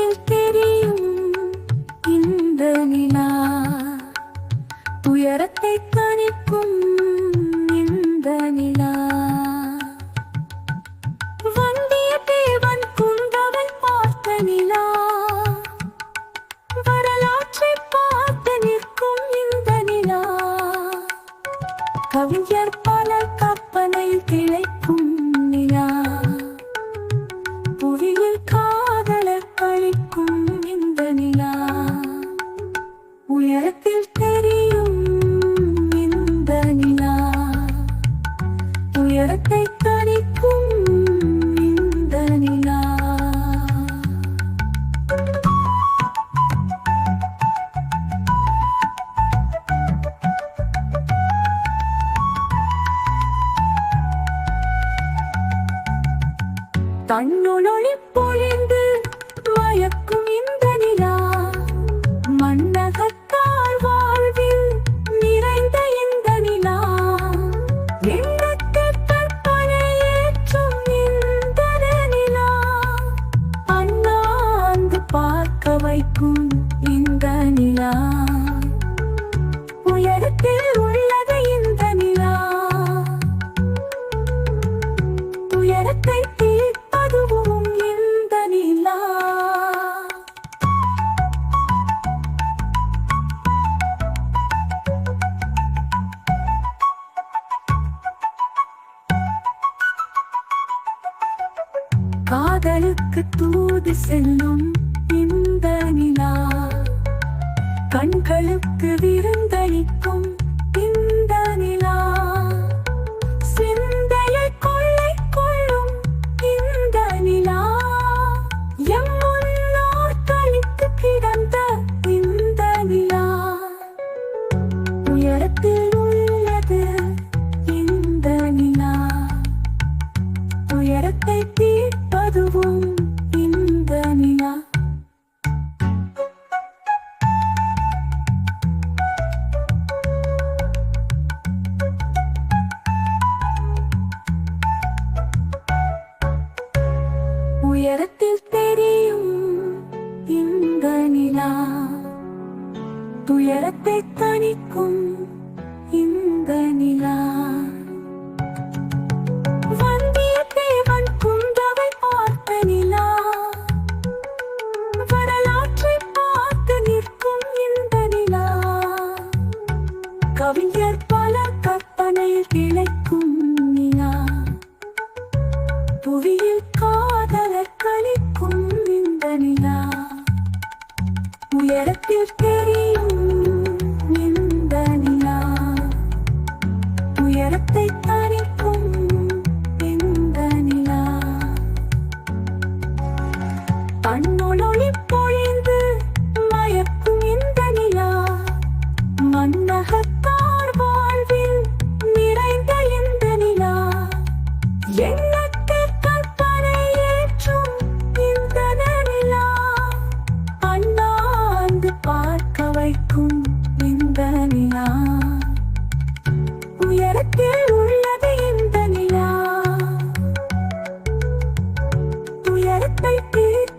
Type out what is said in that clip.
alguien உயரத்தில் தெரியும் இந்த நிலா உயரத்தை தணிக்கும் இந்த நிலா தன்னுளொளி பொழிந்து மயக்கும் காதலுக்கு தூது செல்லும் இந்த நிலா கண்களுக்கு விருந்தளிக்கும் இந்த நிலா சிந்தையை கொள்ளை கொள்ளும் இந்த நிலா எம் முன்னோர் கழித்து கிடந்த இந்த நிலா உயரத்தில் உள்ளது இந்த நிலா உயரத்தை அதுவும் இந்த நிலா. உயரத்தில் தெரியும் இந்த நிலா. துயரத்தை தணிக்கும் இந்த நிலா. கவிஞர் பல கற்பனையில் கிளைக்கும் நிலா புவியில் காதலர் கழிக்கும் இந்த நிலா. உயரத்தில் தெரியும் இந்த நிலா. உயரத்தை தணிக்கும் இந்த நிலா. கண்ணுளொளி பொழிந்து மயக்கும் இந்த நிலா. மன்னகத்தார் baby.